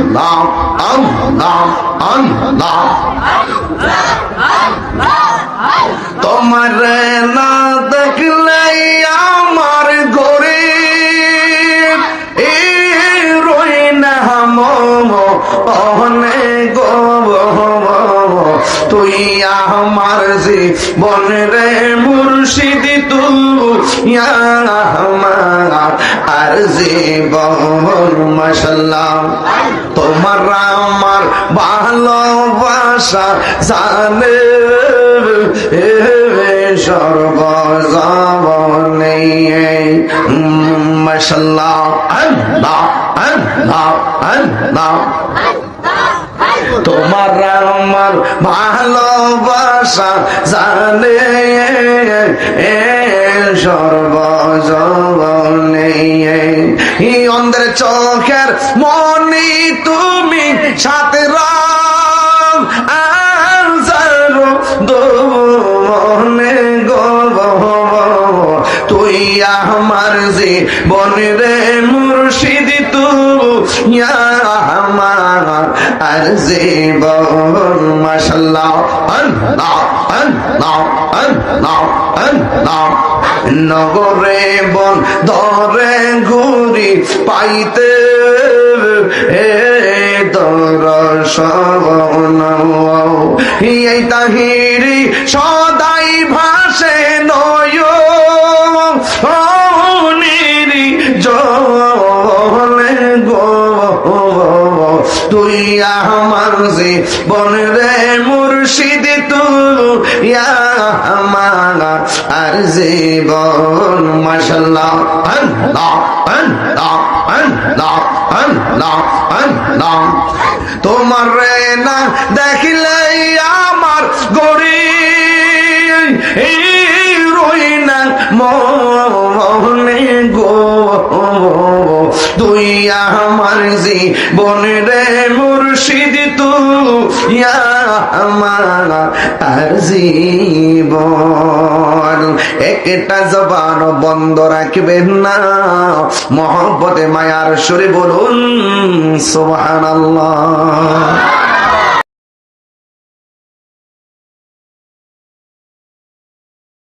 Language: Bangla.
আল্লাহ আল্লাহ আল্লাহ। তোমার না দেখলে আমার ঘরে অহনে গো তুই আমার জীবন রে মুর্শিদ তু আমার আর জীবন মাসাল্লাহ তোমার আমার ভালোবাসা জানে সর্বজবনে মাসাল্লাহ আল্লাহ আল্লাহ তোমার আমার ভালোবাসা জানে, এ সর্বজবনে এই অন্ধের চোখের মনি তুমি সাথে গো তুই আমার জীবন রে মুর্শিদ আর জীবন, মাশাল্লাহ আল্লাহ আল্লাহ আল্লাহ আল্লাহ। নগরে বন ধরে ঘুরি পাইতে এ দর্শন এই তাহিরি সদাই ভাসে নয় জলে গো। তুই আমার জীবন রে মুর্শিদ তুই আমার আর আল্লাহ আল্লাহ আল্লাহ তোমার রে না দেখলে আমার গরি রই না গো। তুই আমার জীবন রে মুর্শিদ তু একটা জবান বন্ধ রাখবেন না। মহব্বতে, মায়ার সুরে বলুন সোহান আল্লাহ